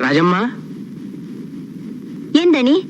ರಾಜಮ್ಮ? ಏನ್ ದಣಿ?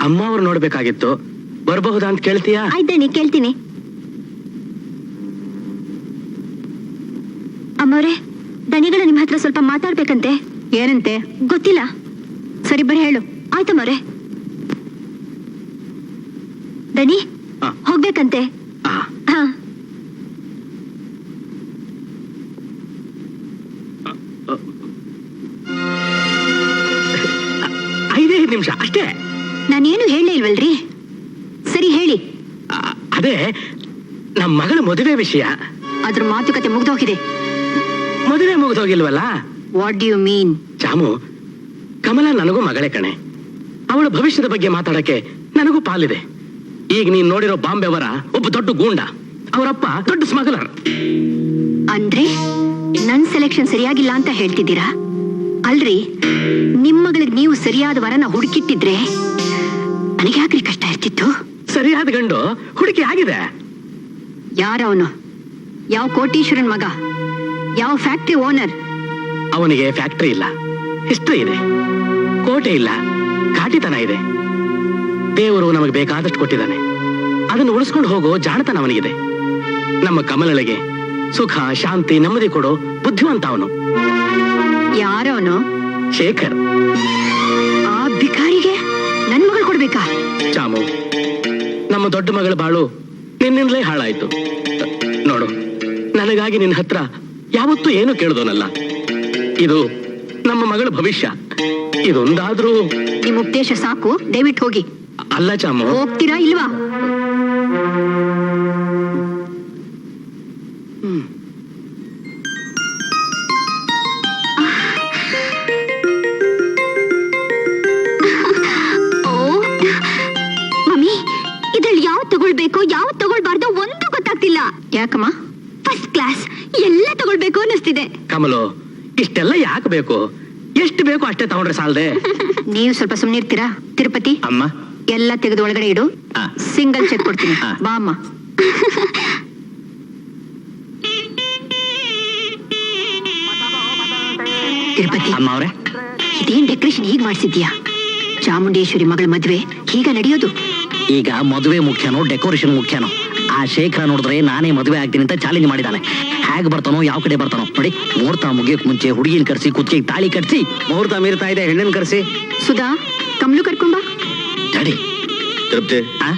ಅಮ್ಮ ಅವ್ರು ನೋಡ್ಬೇಕಾಗಿತ್ತು. ಬರಬಹುದಾ ಅಂತ ಕೇಳ್ತೀಯಾ? ಆಯ್ತನಿ ಕೇಳ್ತೀನಿ. ಅಮ್ಮವ್ರೆ ದಣಿಗಳು ನಿಮ್ಮ ಹತ್ರ ಸ್ವಲ್ಪ ಮಾತಾಡ್ಬೇಕಂತೆ. ಏನಂತೆ? ಗೊತ್ತಿಲ್ಲ. ಸರಿ ಬರೀ ಹೇಳು. ಆಯ್ತಮ್ಮವ್ರೆ. ದಣಿ ಆ. ಹೋಗ್ಬೇಕಂತೆ. ನಾನೇನು ಹೇಳಲೇ ಇಲ್ವಲ್ರಿ? ಸರಿ ಹೇಳಿ. ಅದೇ ನಮ್ಮ ಮಗಳ ಮದುವೆ ವಿಷಯ. ಅದ್ರ ಮಾತುಕತೆ ಮುಗ್ದೋಗಿದೆ. ಮದುವೆ ಮುಗಿದೋಗಿಲ್ವಲ್ಲ? What do you mean Chamu Kamala ನನಗೂ ಮಗಳೇ ಕಣೆ. ಅವಳ ಭವಿಷ್ಯದ ಬಗ್ಗೆ ಮಾತಾಡಕ್ಕೆ ನನಗೂ ಪಾಲಿದೆ. ಈಗ ನೀನ್ ನೋಡಿರೋ ಬಾಂಬೆ ಅವರ ಒಬ್ಬ ದೊಡ್ಡ ಗೂಂಡ. ಅವರಪ್ಪ ದೊಡ್ಡ ಸ್ಮಗ್ಲರ್ ಅಂದ್ರೆ ನನ್ ಸೆಲೆಕ್ಷನ್ ಸರಿಯಾಗಿಲ್ಲ ಅಂತ ಹೇಳ್ತಿದ್ದೀರಾ? ಅಲ್ರಿ ನಿಮ್ ಮಗಳಿಗೆ ನೀವು ಸರಿಯಾದ ವರನ ಹುಡುಕಿಟ್ಟಿದ್ರೆ ನನಗೆ ಯಾಕ್ರಿ ಕಷ್ಟ ಇರ್ತಿತ್ತು ಸರಿಯಾದ ಗಂಡು ಹುಡುಕಿ ಆಗಿದೆ. ಯಾರವನು? ಯಾವ ಕೋಟೀಶ್ವರನ್ ಮಗ? ಯಾವ ಫ್ಯಾಕ್ಟ್ರಿ ಓನರ್? ಅವನಿಗೆ ಫ್ಯಾಕ್ಟ್ರಿ ಇಲ್ಲ ಹಿಸ್ಟ್ರಿ ಇದೆ. ಕೋಟೆ ಇಲ್ಲ ಘಾಟಿತನ ಇದೆ. ದೇವರು ನಮಗೆ ಬೇಕಾದಷ್ಟು ಕೊಟ್ಟಿದ್ದಾನೆ. ಅದನ್ನು ಉಳಿಸ್ಕೊಂಡು ಹೋಗೋ ಜಾಣತನ ಅವನಿಗಿದೆ. ನಮ್ಮ ಕಮಲಳಿಗೆ ಸುಖ ಶಾಂತಿ ನೆಮ್ಮದಿ ಕೊಡೋ ಬುದ್ಧಿವಂತ ಅವನು. ಯಾರವನು ಶೇಖರ್. ಆ ಭಿಕಾರಿಗೆ ನನ್ ಮಗಳು ಕೊಡ್ಬೇಕಾ? ಚಾಮು ನಮ್ಮ ದೊಡ್ಡ ಮಗಳ ಬಾಳು ನಿನ್ನಿಂದಲೇ ಹಾಳಾಯ್ತು. ನೋಡು ನನಗಾಗಿ ನಿನ್ನ ಹತ್ರ ಯಾವತ್ತೂ ಏನು ಕೇಳ್ದೋನಲ್ಲ. ಇದು ನಮ್ಮ ಮಗಳ ಭವಿಷ್ಯ. ಇದೊಂದಾದ್ರೂ ನಿಮ್ ಉದ್ದೇಶ ಸಾಕು ದಯವಿಟ್ಟು ಹೋಗಿ. ಅಲ್ಲ ಚಾಮು. ಹೋಗ್ತೀರಾ ಇಲ್ವಾ? ಯಾಕಮ್ಮ? ಫಸ್ಟ್ ಕ್ಲಾಸ್ ಎಲ್ಲ ತಗೊಳ್ಬೇಕು ಅನ್ನಿಸ್ತಿದೆ. ಕಮಲು ಇಷ್ಟೆಲ್ಲ ಯಾಕೆ ಬೇಕು? ಎಷ್ಟು ಬೇಕು ಅಷ್ಟೇ ತಗೊಂಡ್ರೆ ಸಾಲದೆ. ನೀವು ಸ್ವಲ್ಪ ಸುಮ್ಮನೆ ಇರ್ತೀರಾ? ತಿರುಪತಿ? ಅಮ್ಮ. ಎಲ್ಲ ತೆಗೆದು ಒಳಗಡೆ ಇಡು. ಆ. ಸಿಂಗಲ್ ಚೆಕ್ ಕೊಡ್ತೀನಿ. ಆ. ಬಾ ಅಮ್ಮ. ತಿರುಪತಿ. ಅಮ್ಮ ಅವ್ರೆ. ಇದೇನ್ ಡೆಕೋರೇಷನ್ ಹೀಗ್ ಮಾಡ್ಸಿದ್ಯಾ ಚಾಮುಂಡೇಶ್ವರಿ ಮಗಳ ಮದ್ವೆ ಹೀಗ ನಡೆಯೋದು? ಈಗ ಮದುವೆ ಮುಖ್ಯನೋ ಡೆಕೋರೇಷನ್ ಮುಖ್ಯನೋ? ಆ ಶೇಖರ ನೋಡಿದ್ರೆ ನಾನೇ ಮದುವೆ ಆಗ್ತೀನಿ ಅಂತ ಚಾಲೆಂಜ್ ಮಾಡಿದಾನೆ. ಹೇಗೆ ಬರ್ತಾನೋ ಯಾವ ಕಡೆ ಬರ್ತಾನೋ. ನೋಡಿ ಮುಹೂರ್ತ ಮುಗಿಯೋಕ್ ಮುಂಚೆ ಹುಡುಗಿನ ಕರೆಸಿ ಕುತ್ತಿಗೆ ತಾಳಿ ಕಟ್ಸಿ. ಮುಹೂರ್ತ ಮೀರ್ತಾ ಇದೆ ಹೆಣ್ಣನ್ ಕರೆಸಿ. ಸುಧಾ ಕಮ್ಲು ಕರ್ಕೊಂಬ ತಡಿ ತೃಪ್ತಿ ಆ?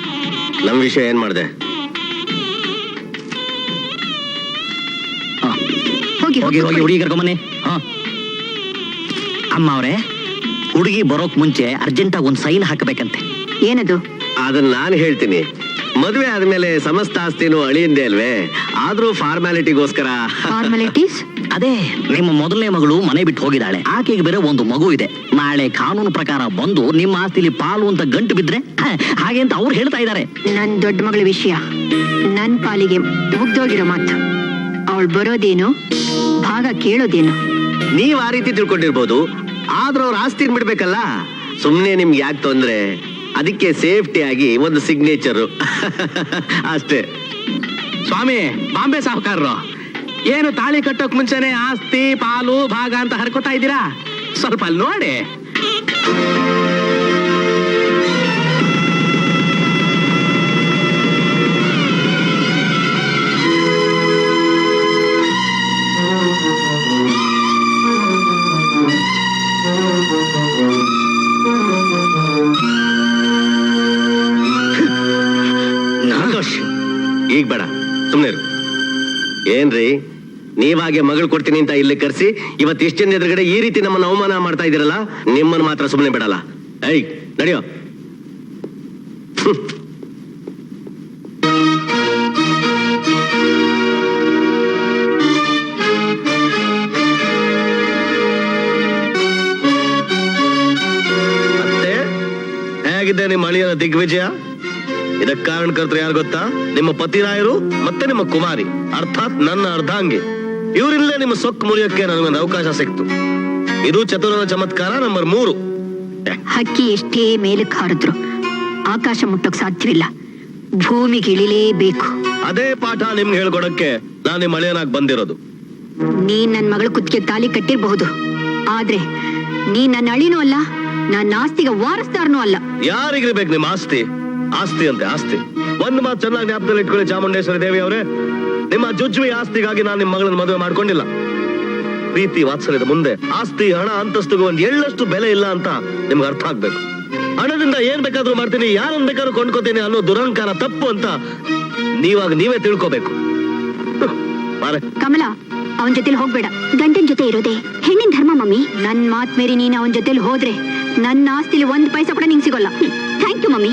ನಮ್ ವಿಷಯ ಏನ್ ಮಾಡ್ದೆ? ಹಾ. ಹೋಗಿ ಹೋಗಿ ಹೋಗಿ. ಹುಡುಗಿ ಕರ್ಕೊಂಬನ್ನಿ. ಹಾ. ಅಮ್ಮ ಅವ್ರೆ ಹುಡುಗಿ ಬರೋಕ್ ಮುಂಚೆ ಅರ್ಜೆಂಟಾಗಿ ಒಂದ್ ಸೈನ್ ಹಾಕಬೇಕಂತೆ. ಏನದು? ಅದನ್ನ ನಾನು ಹೇಳ್ತೀನಿ. ಮದುವೆ ಆದ್ಮೇಲೆ ಸಮಸ್ತ ಆಸ್ತಿನೂ ಅಳಿಯಿಂದೆ ಅಲ್ವೇ? ಆದ್ರೂ ಫಾರ್ಮ್ಯಾಲಿಟಿಗೋಸ್ಕರ ಫಾರ್ಮಾಲಿಟೀಸ್ ಅದೇ ನಿಮ್ಮ ಮೊದಲನೇ ಮಗಳು ಮನೆ ಬಿಟ್ಟು ಹೋಗಿದ್ದಾಳೆ. ಆಕೆಗೆ ಬೇರೆ ಒಂದು ಮಗು ಇದೆ. ನಾಳೆ ಕಾನೂನು ಪ್ರಕಾರ ಬಂದು ನಿಮ್ಮ ಆಸ್ತಿಲಿ ಪಾಲು ಅಂತ ಗಂಟು ಬಿದ್ರೆ ಹ, ಹಾಗೆ ಅಂತ ಅವ್ರು ಹೇಳ್ತಾ ಇದ್ದಾರೆ. ನನ್ ದೊಡ್ಡ ಮಗಳ ವಿಷಯ. ನನ್ ಪಾಲಿಗೆ ಮುಗ್ದೋಗಿರೋ ಮಾತು. ಅವಳು ಬರೋದೇನು? ಭಾಗ ಕೇಳೋದೇನು? ನೀವ್ ಆ ರೀತಿ ತಿಳ್ಕೊಂಡಿರ್ಬೋದು. ಆದ್ರೂ ಅವ್ರ ಆಸ್ತಿ ಬಿಡ್ಬೇಕಲ್ಲ. ಸುಮ್ನೆ ನಿಮ್ಗೆ ಯಾಕೆ ತೊಂದ್ರೆ? ಅದಕ್ಕೆ ಸೇಫ್ಟಿ ಆಗಿ ಒಂದು ಸಿಗ್ನೇಚರು ಅಷ್ಟೇ. ಸ್ವಾಮಿ, ಬಾಂಬೆ ಸಾಹುಕಾರರು, ಏನು ತಾಳಿ ಕಟ್ಟೋಕ್ ಮುಂಚೆನೆ ಆಸ್ತಿ, ಪಾಲು, ಭಾಗ ಅಂತ ಹರ್ಕೋತಾ ಇದ್ದೀರಾ? ಸ್ವಲ್ಪ ಅಲ್ಲಿ ನೋಡಿ. ಈಗ ಬೇಡ. ಸುಮ್ಮನೆ ಇರು. ಏನ್ರಿ? ನೀವಾಗೆ ಮಗಳು ಕೊಡ್ತೀನಿ ಅಂತ ಇಲ್ಲಿ ಕರೆಸಿ ಇವತ್ತು ಇಷ್ಟು ಜನ ಎದುರುಗಡೆ ಈ ರೀತಿ ನಮ್ಮನ್ನ ಅವಮಾನ ಮಾಡ್ತಾ ಇದೀರಲ್ಲ ನಿಮ್ಮನ್ನು ಮಾತ್ರ ಸುಮ್ಮನೆ ಬಿಡಲ್ಲ. ಐ ನಡೆಯೋ. ಹೇಗಿದೆ ನಿಮ್ಮ ದಿಗ್ವಿಜಯ? ಇದಕ್ಕೆ ಕಾರಣಕರ್ತರು ಯಾರು ಗೊತ್ತಾ? ನಿಮ್ಮ ಪತಿರಾಯರು ಮತ್ತೆ ನಿಮ್ಮ ಕುಮಾರಿ. ಅರ್ಥಾತ್ ನನ್ನ ಅರ್ಧಾಂಗಿ. ಇವರಿಲ್ಲೇ ನಿಮ್ಮ ಸೊಕ್ಕು ಮುರಿಯೋಕ್ಕೆ ನನಗೊಂದು ಅವಕಾಶ ಸಿಕ್ತು. ಇದು ಚತುರನ ಚಮತ್ಕಾರ ನಂಬರ್ ಮೂರು. ಹಕ್ಕಿ ಎಷ್ಟೇ ಮೇಲೆ ಹಾರಿದ್ರು ಆಕಾಶ ಮುಟ್ಟಕ್ ಸಾಧ್ಯವಿಲ್ಲ. ಭೂಮಿಗೆ ಇಳಿಲೇಬೇಕು. ಅದೇ ಪಾಠ ನಿಮ್ಗೆ ಹೇಳ್ಕೊಡಕ್ಕೆ ನಾನು ನಿಮ್ಮ ಅಳಿಯನಾಗಿ ಬಂದಿರೋದು. ನೀನ್ ನನ್ ಮಗಳ ಕುತ್ತಿಗೆ ತಾಲಿ ಕಟ್ಟಿರಬಹುದು. ಆದ್ರೆ ನೀ ನನ್ನ ಅಳಿನೂ ಅಲ್ಲ ನನ್ನ ಆಸ್ತಿಗೆ ವಾರಸ್ದಾರನೂ ಅಲ್ಲ. ಯಾರಿಗಿರ್ಬೇಕು ನಿಮ್ಮ ಆಸ್ತಿ? ಆಸ್ತಿ ಅಂತೆ ಆಸ್ತಿ. ಒಂದು ಮಾತು ಚೆನ್ನಾಗಿ ಜ್ಞಾಪಕದಲ್ಲಿ ಇಟ್ಕೊಳ್ಳಿ ಚಾಮುಂಡೇಶ್ವರಿ ದೇವಿ ಅವರೇ. ನಿಮ್ಮ ಜುಜ್ವಿ ಆಸ್ತಿಗಾಗಿ ನಾನು ನಿಮ್ಮ ಮಗಳನ್ನ ಮದುವೆ ಮಾಡ್ಕೊಂಡಿಲ್ಲ. ಪ್ರೀತಿ ವಾತ್ಸಲ್ಯದ ಮುಂದೆ ಆಸ್ತಿ, ಹಣ, ಅಂತಸ್ತಿಗೂ ಒಂದು ಎಳ್ಳಷ್ಟು ಬೆಲೆ ಇಲ್ಲ ಅಂತ ನಿಮ್ಗೆ ಅರ್ಥ ಆಗ್ಬೇಕು. ಹಣದಿಂದ ಏನ್ ಬೇಕಾದ್ರೂ ಮಾಡ್ತೀನಿ ಯಾರನ್ನ ಬೇಕಾದ್ರೂ ಕೊಂಡ್ಕೋತೀನಿ ಅನ್ನೋ ದುರಹಂಕಾರ ತಪ್ಪು ಅಂತ ನೀವಾಗ ನೀವೇ ತಿಳ್ಕೋಬೇಕು. ಕಮಲ, ಅವನ್ ಜೊತೆಲಿ ಹೋಗ್ಬೇಡ. ಗಂಡನ ಜೊತೆ ಇರೋದೆ. ಹೆಣ್ಣಿನ ಧರ್ಮ, ಮಮ್ಮಿ. ನನ್ ಮಾತ್ ಮೇರಿ ನೀನ್ ಅವನ್ ಜೊತೆಲಿ ಹೋದ್ರೆ ನನ್ನ ಆಸ್ತಿಲಿ ಒಂದ್ ಪೈಸಾ ಕೂಡ ನಿಂಗ್ ಸಿಗೋಲ್ಲ. Thank you mummy.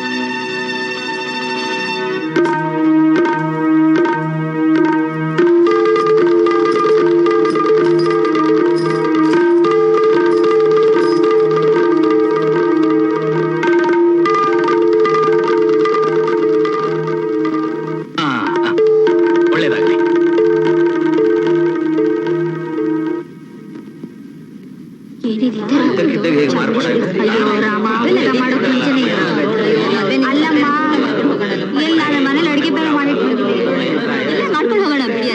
ಅಲ್ಲಮ್ಮ ಎಲ್ಲ ನಮ್ಮ ಮನೇಲಿ ಅಡಿಗೆ ಬೇರೆ ಇಲ್ಲೇ ಮಾಡ್ಕೊಂಡು ಹೋಗೋಣ ಬಿಡಿ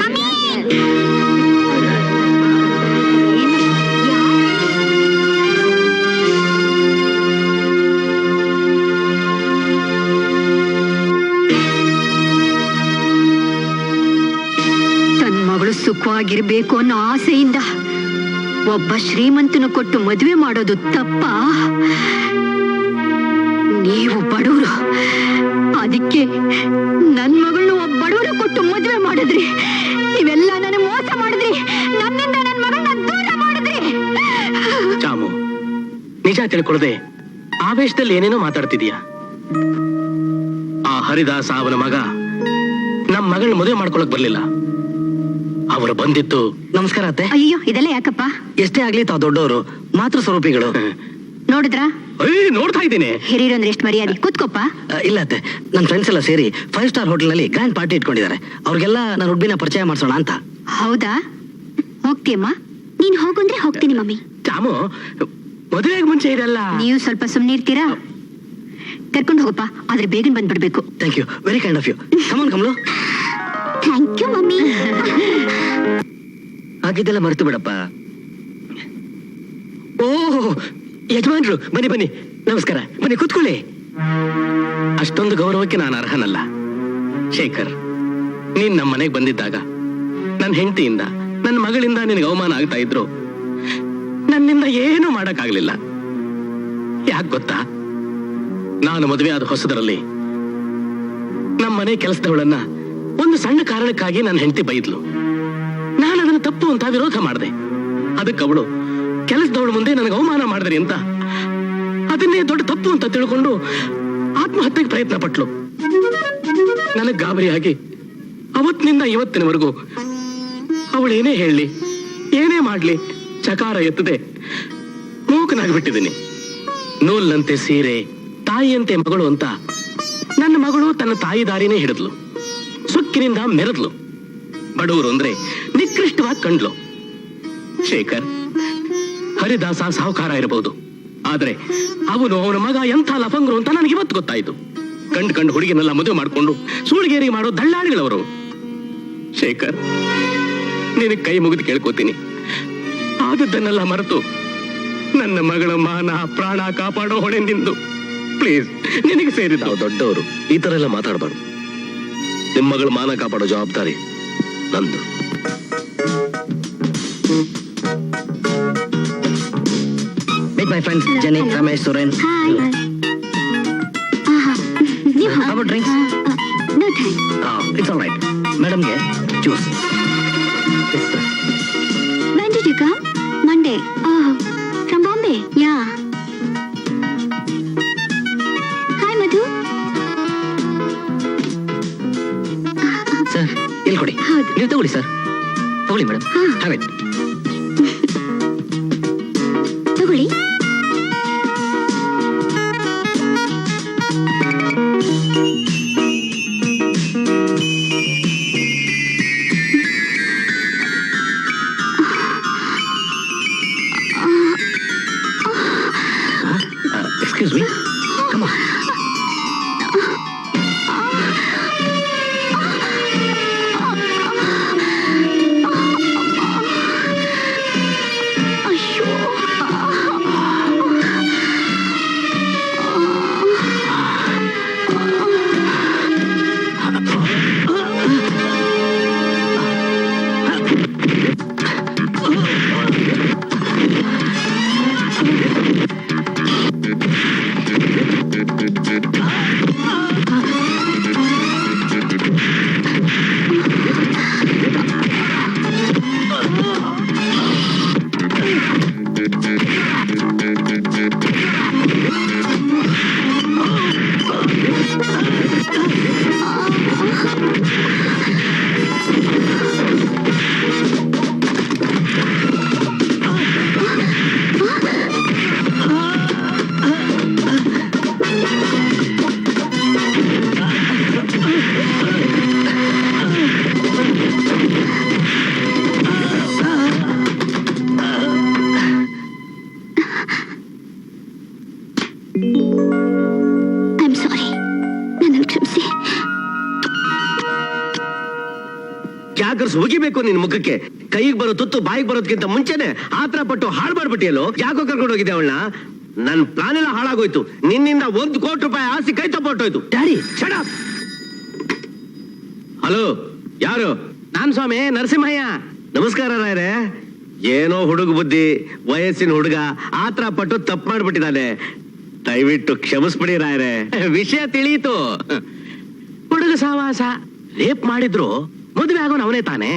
ತನ್ನ ಮಗಳು ಸುಖವಾಗಿರ್ಬೇಕು ಅನ್ನೋ ಆಸೆಯಿಂದ ಒಬ್ಬ ಶ್ರೀಮಂತನು ಕೊಟ್ಟು ಮದುವೆ ಮಾಡೋದು ತಪ್ಪ? ನೀವು ಬಡವರು ಅದಕ್ಕೆ ನನ್ ಮಗಳನ್ನ ಒಬ್ಬ ಬಡವರು ಕೊಟ್ಟು ಮದುವೆ ಮಾಡಿದ್ರಿ. ನೀವೆಲ್ಲ ನನಗೆ ಮೋಸ ಮಾಡಿದ್ರಿ. ನನ್ನಿಂದ ನನ್ನ ಮಗಳನ್ನ ದೂರ ಮಾಡಿದ್ರಿ. ಚಾಮು, ನಿಜ ತಿಳ್ಕೊಳ್ಳದೆ ಆವೇಶದಲ್ಲಿ ಏನೇನೋ ಮಾತಾಡ್ತಿದೀಯ? ಆ ಹರಿದಾಸ ಅವನ ಮಗ ನಮ್ ಮಗಳನ್ನ ಮದುವೆ ಮಾಡ್ಕೊಳಕ್ ಬರ್ಲಿಲ್ಲ. ಅವರು ಬಂದಿತ್ತು ನಮಸ್ಕಾರ ಅತ್ತೆ. ಅಯ್ಯೋ ಇದೆಲ್ಲ ಯಾಕಪ್ಪ? ಎಷ್ಟೇ ಆಗ್ಲಿ ತಾವು ದೊಡ್ಡವರು ಮಾತೃ ಸ್ವರೂಪಿಗಳು. ನೋಡಿದ್ರ? ಏಯ್ ನೋಡ್ತಾ ಇದ್ದೀನಿ. ಹಿರಿಯರಂದ್ರೆ ಎಷ್ಟು ಮರ್ಯಾದೆ. ಕೂತ್ಕೊಪ್ಪ. ಇಲ್ಲ ಅತ್ತೆ. ನನ್ನ ಫ್ರೆಂಡ್ಸ್ ಎಲ್ಲ ಸೇರಿ ಫೈವ್ ಸ್ಟಾರ್ ಹೋಟೆಲ್ನಲ್ಲಿ ಗ್ರ್ಯಾಂಡ್ ಪಾರ್ಟಿ ಇಟ್ಕೊಂಡಿದ್ದಾರೆ. ಅವ್ರಿಗೆಲ್ಲ ನಾನು ಹುಡ್ಬಿನ ಪರಿಚಯ ಮಾಡ್ಸೋಣ ಅಂತ. ಹೌದಾ? ಹೋಗ್ತೀಯಮ್ಮ ನೀನ್ ಹೋಗಂದ್ರೆ ಹೋಗ್ತೀನಿ ಮಮ್ಮಿ. ಚಾಮು ಮದುವೆಗೆ ಮುಂಚೆ ಇದೆಲ್ಲ ನೀವು ಸ್ವಲ್ಪ ಸುಮ್ನೆ ಇರ್ತೀರಾ? ಕರ್ಕೊಂಡು ಹೋಗಪ್ಪ ಆದ್ರೆ ಬೇಗನೆ ಬಂದ್ಬಿಡ್ಬೇಕು. Thank you very kind of you come on ಕಮಲು thank you mummy. ಹಾಗಿದ್ದೆಲ್ಲ ಮರೆತು ಬಿಡಪ್ಪ. ಓ, ಯಜಮಾನ್ರು, ಬನ್ನಿ ಬನ್ನಿ. ನಮಸ್ಕಾರ. ಬನ್ನಿ, ಕೂತ್ಕೊಳ್ಳಿ. ಅಷ್ಟೊಂದು ಗೌರವಕ್ಕೆ ನಾನು ಅರ್ಹನಲ್ಲ. ಶೇಖರ್, ನೀನ್ ನಮ್ಮ ಮನೆಗೆ ಬಂದಿದ್ದಾಗ ನನ್ನ ಹೆಂಡತಿಯಿಂದ ನನ್ನ ಮಗಳಿಂದ ನಿನಗೆ ಅವಮಾನ ಆಗ್ತಾ ಇದ್ರು. ನನ್ನಿಂದ ಏನೂ ಮಾಡಕ್ಕಾಗ್ಲಿಲ್ಲ. ಯಾಕೆ ಗೊತ್ತಾ? ನಾನು ಮದುವೆ ಆದ ಹೊಸದರಲ್ಲಿ ನಮ್ಮ ಮನೆ ಕೆಲಸದವಳನ್ನ ಒಂದು ಸಣ್ಣ ಕಾರಣಕ್ಕಾಗಿ ನನ್ನ ಹೆಂಡತಿ ಬೈದ್ಲು. ತಪ್ಪು ಅಂತ ವಿರೋಧ ಮಾಡಿದೆ. ಅದಕ್ಕೆ ಅವಳು, ಕೆಲಸದವಳ ಮುಂದೆ ನನಗೆ ಅವಮಾನ ಮಾಡಿದ್ರಿ ಅಂತ. ಅದನ್ನೇ ದೊಡ್ಡ ತಪ್ಪು ಅಂತ ತಿಳ್ಕೊಂಡು ಆತ್ಮಹತ್ಯೆಗೆ ಪ್ರಯತ್ನ ಪಟ್ಲು. ನನಗೆ ಗಾಬರಿಯಾಗಿ ಅವತ್ತಿನಿಂದ ಇವತ್ತಿನವರೆಗೂ ಅವಳೇನೇ ಹೇಳಲಿ ಏನೇ ಮಾಡ್ಲಿ, ಚಕಾರ ಎತ್ತದೆ, ಮೂಕನಾಗ್ಬಿಟ್ಟಿದ್ದೀನಿ. ನೂಲ್ನಂತೆ ಸೀರೆ, ತಾಯಿಯಂತೆ ಮಗಳು ಅಂತ ನನ್ನ ಮಗಳು ತನ್ನ ತಾಯಿ ದಾರಿನೇ ಹಿಡಿದ್ಲು. ಸುಕ್ಕಿನಿಂದ ಮೆರೆದ್ಲು. ಬಡವರು ಅಂದ್ರೆ ನಿಕೃಷ್ಟವಾಗಿ ಕಂಡ್ಲು. ಶೇಖರ್, ಹರಿದಾಸ ಸಾಹುಕಾರ ಇರಬಹುದು. ಆದ್ರೆ ಅವನು ಅವನ ಮಗ ಎಂಥ ಲಫಂಗ್ರು ಅಂತ ನನಗೆ ಇವತ್ತು ಗೊತ್ತಾಯ್ತು. ಕಂಡು ಕಂಡು ಹುಡುಗಿನೆಲ್ಲ ಮದುವೆ ಮಾಡಿಕೊಂಡು ಸೂಳಿಗೇರಿ ಮಾಡೋ ದಳ್ಳಾಳಿಗಳವರು. ಶೇಖರ್, ನಿನಗೆ ಕೈ ಮುಗಿದು ಕೇಳ್ಕೊತೀನಿ. ಆದದ್ದನ್ನೆಲ್ಲ ಮರೆತು ನನ್ನ ಮಗಳ ಮಾನ, ಪ್ರಾಣ ಕಾಪಾಡೋ ಹೊಣೆ ನಿಂದು. ಪ್ಲೀಸ್, ನಿನಗೆ ಸೇರಿದ ದೊಡ್ಡವರು, ಈ ತರ ಎಲ್ಲ ಮಾತಾಡಬಾರ್ದು. ನಿಮ್ಮ ಮಗಳ ಮಾನ ಕಾಪಾಡೋ ಜವಾಬ್ದಾರಿ ನಂದು. Meet my friends Jani Ramesh Suren hi ನೀವು How about drinks? No thanks it's all right ಮೇಡಮ್ಗೆ juice When did you come? Monday. Oh, from Bombay. Yeah. Hi, Madhu. Sir ಇಲ್ಲಿ ಕೊಡಿ ಹೌದು. ನೀವು ತಗೊಳ್ಳಿ ಸರ್ ತಗೊಳ್ಳಿ ಮೇಡಮ್ ಹಾ. ಹ್ಯಾವ್ ಇಟ್ ಉಗಿಬೇಕು ನಿನ್ ಮುಖಕ್ಕೆ. ಕೈಗೆ ಬರೋ ತುತ್ತು ಬಾಯಿಗೆ ಬರೋದಕ್ಕಿಂತ ಮುಂಚೆನೆ ಆತರ ಪಟ್ಟು ಹಾಳು ಮಾಡ್ಬಿಟ್ಟಿಯಲ್ಲೋ? ಯಾಕೋ ಕರ್ಕೊಂಡು ಹೋಗಿದ್ದೆ ಅವಳನ್ನ? ನನ್ ಪ್ಲಾನ್ ಎಲ್ಲ ಹಾಳಾಗೋಯ್ತು. ನಿನ್ನಿಂದ ಒಂದು ಕೋಟಿ ರೂಪಾಯಿ ಆಸಿ ಕೈ ತಪ್ಪೊಟ್ಟೋಯ್ತು ಡ್ಯಾಡಿ ಹಲೋ, ಯಾರು? ನಾನ್ ಸ್ವಾಮಿ, ನರಸಿಂಹಯ್ಯ. ನಮಸ್ಕಾರ ರಾಯರೇ. ಏನೋ ಹುಡುಗ ಬುದ್ಧಿ, ವಯಸ್ಸಿನ ಹುಡುಗ ಆತರ ಪಟ್ಟು ತಪ್ಪು ಮಾಡ್ಬಿಟ್ಟಿದ್ದಾನೆ. ದಯವಿಟ್ಟು ಕ್ಷಮಿಸ್ಬಿಡಿ ರಾಯರೇ. ವಿಷಯ ತಿಳಿಯಿತು. ಹುಡುಗ ಸಾವಾಸ, ರೇಪ್ ಮಾಡಿದ್ರು, ಮದುವೆ ಆಗೋನ್ ಅವನೇ ತಾನೆ.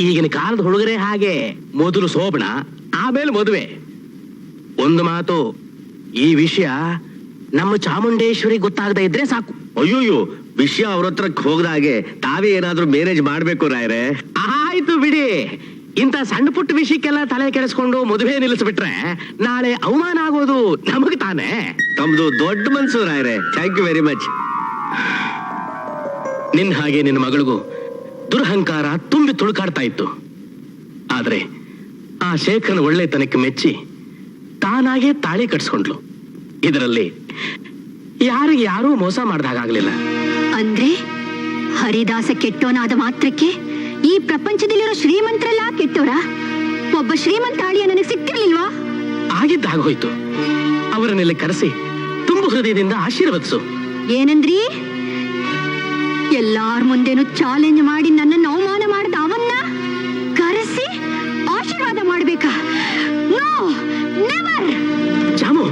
ಈಗಿನ ಕಾಲದ ಹುಡುಗರೇ ಹಾಗೆ ಮೊದಲು ಸೋಬಣ ಆಮೇಲೆ ಮದುವೆ. ಒಂದು ಮಾತು ಈ ವಿಷಯ ನಮ್ಮ ಚಾಮುಂಡೇಶ್ವರಿ ಗೊತ್ತಾಗದೇ ಇದ್ರೆ ಸಾಕು. ಅಯ್ಯೋಯ್ಯೋ ವಿಷಯ ಅವ್ರ ಹತ್ರಕ್ಕೆ ಹೋಗದ ಹಾಗೆ ತಾವೇ ಏನಾದ್ರೂ ಮ್ಯಾನೇಜ್ ಮಾಡ್ಬೇಕು ರಾಯರೇ? ಆಯ್ತು ಬಿಡಿ. ಇಂಥ ಸಣ್ಣ ಪುಟ್ಟ ವಿಷಯಕ್ಕೆಲ್ಲ ತಲೆ ಕೆಡಿಸ್ಕೊಂಡು ಮದುವೆ ನಿಲ್ಲಿಸ್ಬಿಟ್ರೆ ನಾಳೆ ಅವಮಾನ ಆಗೋದು ನಮಗ್ ತಾನೇ? ತಮ್ದು ದೊಡ್ಡ ಮನ್ಸು ರಾಯರೇ. ಥ್ಯಾಂಕ್ ಯು ವೆರಿ ಮಚ್ ನಿನ್ ಹಾಗೆ ನಿನ್ನ ಮಗಳಿಗೂ ದುರಹಂಕಾರ ತುಂಬಿ ತುಳುಕಾಡ್ತಾ ಇತ್ತು. ಆದ್ರೆ ಆ ಶೇಖರನ ಒಳ್ಳೆತನಕ್ಕೆ ಮೆಚ್ಚಿ ತಾನಾಗೇ ತಾಳಿ ಕಟ್ಸ್ಕೊಂಡ್ಲು. ಇದರಲ್ಲಿ ಯಾರಿಗೆ ಯಾರೂ ಮೋಸ ಮಾಡ್ದಾಗಲಿಲ್ಲ ಅಂದ್ರೆ ಹರಿದಾಸ ಕೆಟ್ಟೋನಾದ ಮಾತ್ರಕ್ಕೆ ಈ ಪ್ರಪಂಚದಲ್ಲಿರೋ ಶ್ರೀಮಂತರೆಲ್ಲ ಕೆಟ್ಟೋರ? ಒಬ್ಬ ಶ್ರೀಮಂತ ಅಳಿಯ ನನಗೆ ಸಿಕ್ತಿರ್ಲಿಲ್ವಾ ಆಗಿದ್ದಾಗೋಯ್ತು ಅವರನ್ನೆಲ್ಲ ಕರೆಸಿ ತುಂಬು ಹೃದಯದಿಂದ ಆಶೀರ್ವದಿಸು. ಏನಂದ್ರಿ? ಎಲ್ಲಾರ್ ಮುಂದೆನು ಚಾಲೆಂಜ್ ಮಾಡಿ ನನ್ನನ್ನು ಅವಮಾನ ಮಾಡಿದ ಅವನ್ನ ಕರೆಸಿ ಆಶೀರ್ವಾದ ಮಾಡ್ಬೇಕಾ? No never Jamu!